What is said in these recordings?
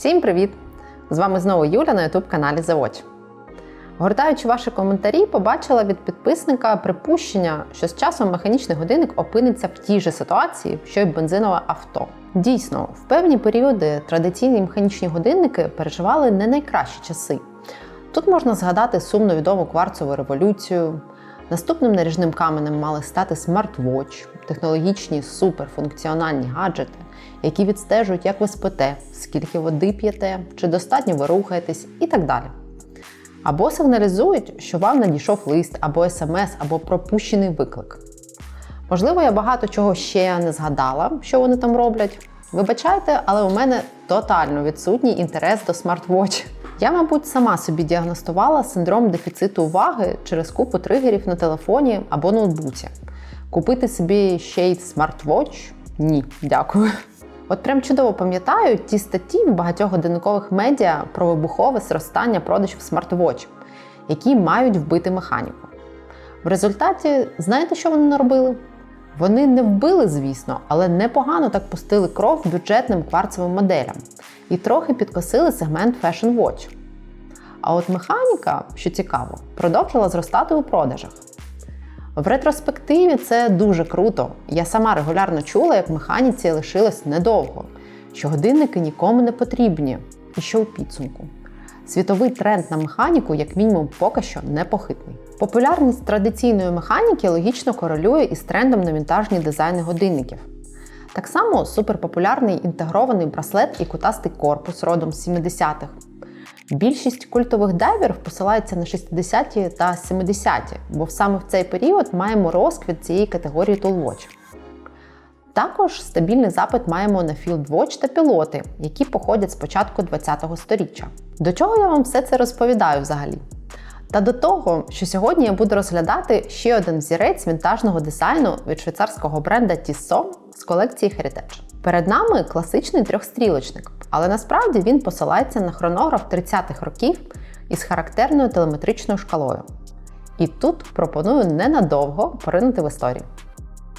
Всім привіт! З вами знову Юля на youtube каналі The Watch. Гортаючи ваші коментарі, побачила від підписника припущення, що з часом механічний годинник опиниться в тій же ситуації, що й бензинове авто. Дійсно, в певні періоди традиційні механічні годинники переживали не найкращі часи. Тут можна згадати сумно відому кварцову революцію. Наступним наріжним каменем мали стати смарт-вотч, технологічні суперфункціональні гаджети, які відстежують, як ви спите, скільки води п'єте, чи достатньо ви рухаєтесь і так далі. Або сигналізують, що вам надійшов лист, або смс, або пропущений виклик. Можливо, я багато чого ще не згадала, що вони там роблять. Вибачайте, але у мене тотально відсутній інтерес до смарт-вотч. Я, мабуть, сама собі діагностувала синдром дефіциту уваги через купу тригерів на телефоні або ноутбуці. Купити собі ще й смарт-вотч? Ні, дякую. От прям чудово пам'ятаю ті статті в багатьох годинникових медіа про вибухове зростання продажів смарт-вотч, які мають вбити механіку. В результаті, знаєте, що вони наробили? Вони не вбили, звісно, але непогано так пустили кров бюджетним кварцевим моделям і трохи підкосили сегмент Fashion Watch. А от механіка, що цікаво, продовжила зростати у продажах. В ретроспективі це дуже круто. Я сама регулярно чула, як механіці лишилось недовго, що годинники нікому не потрібні, і що у підсумку. Світовий тренд на механіку, як мінімум, поки що непохитний. Популярність традиційної механіки логічно корелює із трендом на вінтажні дизайни годинників. Так само суперпопулярний інтегрований браслет і кутастий корпус родом з 70-х. Більшість культових дайверів посилаються на 60-ті та 70-ті, бо саме в цей період маємо розквіт цієї категорії Toolwatch. Також стабільний запит маємо на Watch та пілоти, які походять з початку 20-го сторіччя. До чого я вам все це розповідаю взагалі? Та до того, що сьогодні я буду розглядати ще один взірець вінтажного дизайну від швейцарського бренда Tissot з колекції Heritage. Перед нами класичний трьохстрілочник, але насправді він посилається на хронограф 30-х років із характерною телеметричною шкалою. І тут пропоную ненадовго поринути в історію.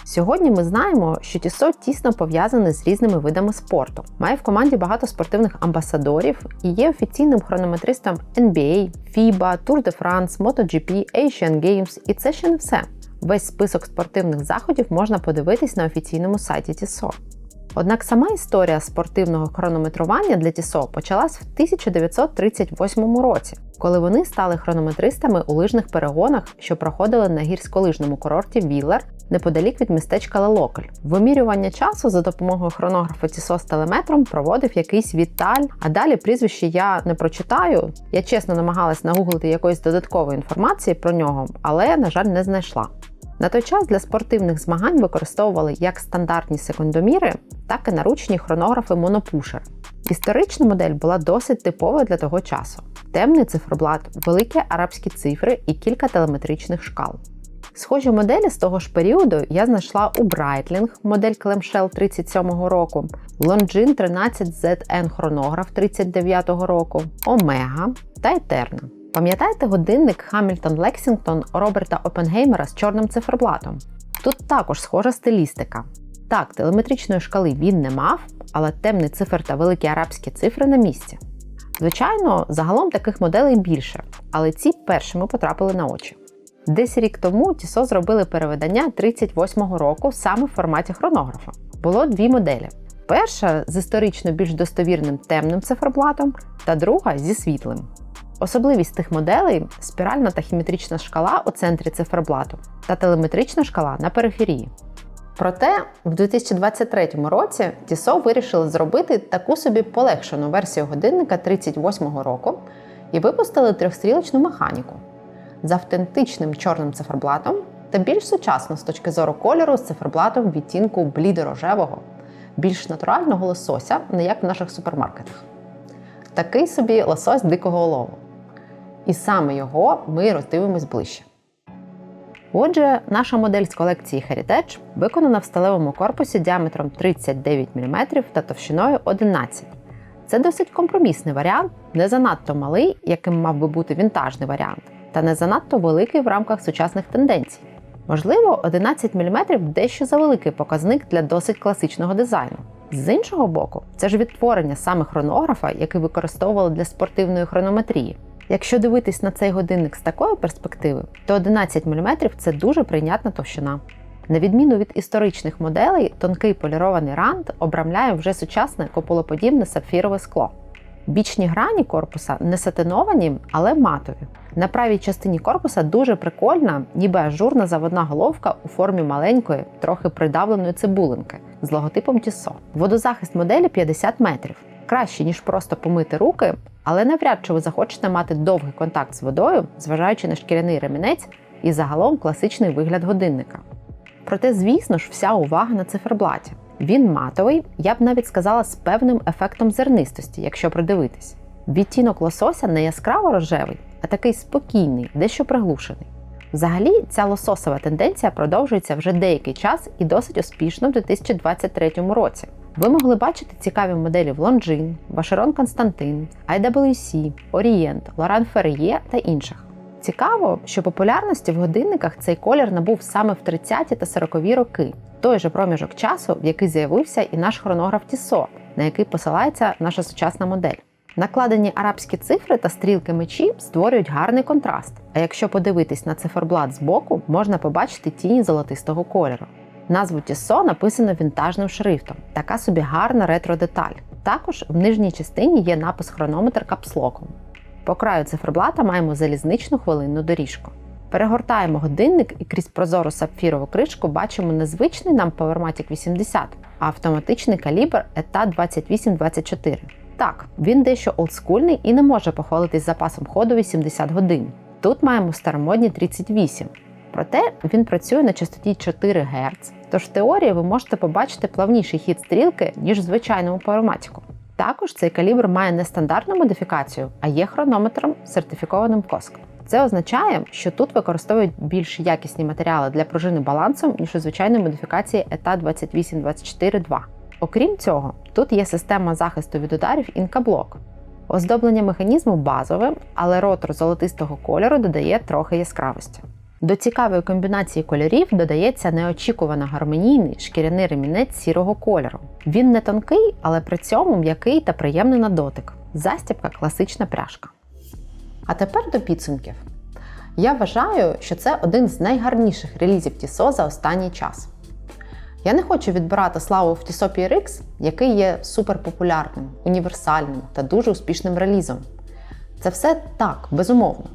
Сьогодні ми знаємо, що Тісо тісно пов'язаний з різними видами спорту. Має в команді багато спортивних амбасадорів і є офіційним хронометристом NBA, FIBA, Tour de France, MotoGP, Asian Games, і це ще не все. Весь список спортивних заходів можна подивитись на офіційному сайті Тісо. Однак сама історія спортивного хронометрування для Тісо почалась в 1938 році, коли вони стали хронометристами у лижних перегонах, що проходили на гірськолижному курорті Віллер неподалік від містечка Лелоколь. Вимірювання часу за допомогою хронографа Тісо з телеметром проводив якийсь Віталь, а далі прізвище я не прочитаю. Я чесно намагалась нагуглити якоїсь додаткової інформації про нього, але, на жаль, не знайшла. На той час для спортивних змагань використовували як стандартні секундоміри, так і наручні хронографи монопушер. Історична модель була досить типовою для того часу: темний циферблат, великі арабські цифри і кілька телеметричних шкал. Схожі моделі з того ж періоду я знайшла у Breitling, модель Clamshell 37-го року, Longines 13 ZN хронограф 39-го року, Omega та Eterna. Пам'ятаєте годинник Hamilton Lexington Роберта Опенгеймера з чорним циферблатом? Тут також схожа стилістика. Так, телеметричної шкали він не мав, але темний цифр та великі арабські цифри на місці. Звичайно, загалом таких моделей більше, але ці першими потрапили на очі. Десь рік тому Тісо зробили переведення 38-го року саме в форматі хронографа. Було дві моделі: перша з історично більш достовірним темним циферблатом, та друга зі світлим. Особливість тих моделей спіральна тахіметрична шкала у центрі циферблату та телеметрична шкала на периферії. Проте в 2023 році Тісо вирішили зробити таку собі полегшену версію годинника 38-го року і випустили трьохстрілочну механіку з автентичним чорним циферблатом та більш сучасно з точки зору кольору з циферблатом відтінку блідорожевого, більш натурального лосося, не як в наших супермаркетах. Такий собі лосось дикого олову. І саме його ми роздивимось ближче. Отже, наша модель з колекції Heritage виконана в сталевому корпусі діаметром 39 мм та товщиною 11 Це досить компромісний варіант, не занадто малий, яким мав би бути вінтажний варіант, та не занадто великий в рамках сучасних тенденцій. Можливо, 11 мм дещо завеликий показник для досить класичного дизайну. З іншого боку, це ж відтворення саме хронографа, який використовували для спортивної хронометрії. Якщо дивитись на цей годинник з такої перспективи, то 11 мм це дуже прийнятна товщина. На відміну від історичних моделей, тонкий полірований рант обрамляє вже сучасне кополоподібне сапфірове скло. Бічні грані корпуса не сатиновані, але матові. На правій частині корпуса дуже прикольна, ніби ажурна заводна головка у формі маленької, трохи придавленої цибулинки з логотипом Tissot. Водозахист моделі 50 метрів. Краще, ніж просто помити руки, але навряд чи ви захочете мати довгий контакт з водою, зважаючи на шкіряний ремінець і загалом класичний вигляд годинника. Проте, звісно ж, вся увага на циферблаті. Він матовий, я б навіть сказала, з певним ефектом зернистості, якщо придивитись. Відтінок лосося не яскраво рожевий, а такий спокійний, дещо приглушений. Взагалі, ця лососова тенденція продовжується вже деякий час і досить успішно в 2023 році. Ви могли бачити цікаві моделі в Longines, Vacheron Constantin, IWC, Orient, Laurent Ferrier та інших. Цікаво, що популярності в годинниках цей колір набув саме в 30-ті та 40-ві роки, той же проміжок часу, в який з'явився і наш хронограф Tissot, на який посилається наша сучасна модель. Накладені арабські цифри та стрілки мечі створюють гарний контраст. А якщо подивитись на циферблат збоку, можна побачити тіні золотистого кольору. Назву Tissot написано вінтажним шрифтом, така собі гарна ретро-деталь. Також в нижній частині є напис хронометр капслоком. По краю циферблата маємо залізничну хвилинну доріжку. Перегортаємо годинник і крізь прозору сапфірову кришку бачимо незвичний нам Powermatic 80, а автоматичний калібр ETA 2824. Так, він дещо олдскульний і не може похвалитись запасом ходу 80 годин. Тут маємо старомодні 38. Проте він працює на частоті 4 Гц, тож в теорії ви можете побачити плавніший хід стрілки, ніж в звичайному Powermatic. Також цей калібр має не стандартну модифікацію, а є хронометром, сертифікованим COSC. Це означає, що тут використовують більш якісні матеріали для пружини балансу, ніж у звичайної модифікації ETA 2824-2. Окрім цього, тут є система захисту від ударів інкаблок. Оздоблення механізму базове, але ротор золотистого кольору додає трохи яскравості. До цікавої комбінації кольорів додається неочікувано гармонійний шкіряний ремінець сірого кольору. Він не тонкий, але при цьому м'який та приємний на дотик. Застібка класична пряжка. А тепер до підсумків. Я вважаю, що це один з найгарніших релізів Tissot за останній час. Я не хочу відбирати славу в Tissot PRX, який є суперпопулярним, універсальним та дуже успішним релізом. Це все так, безумовно.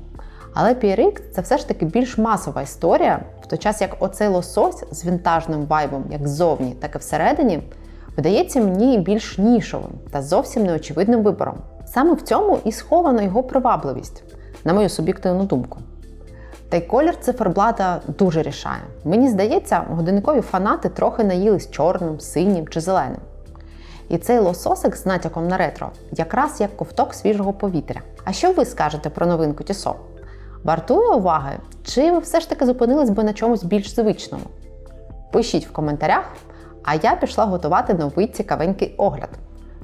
Але PRX це все ж таки більш масова історія, в той час як оцей лосось з вінтажним вайбом як ззовні, так і всередині, видається мені більш нішовим та зовсім неочевидним вибором. Саме в цьому і схована його привабливість, на мою суб'єктивну думку. Та й колір циферблата дуже рішає. Мені здається, годинникові фанати трохи наїлись чорним, синім чи зеленим. І цей лососик з натяком на ретро якраз як ковток свіжого повітря. А що ви скажете про новинку Tissot? Вартує уваги? Чи ви все ж таки зупинились би на чомусь більш звичному? Пишіть в коментарях, а я пішла готувати новий цікавенький огляд,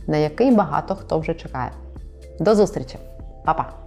на який багато хто вже чекає. До зустрічі! Па-па!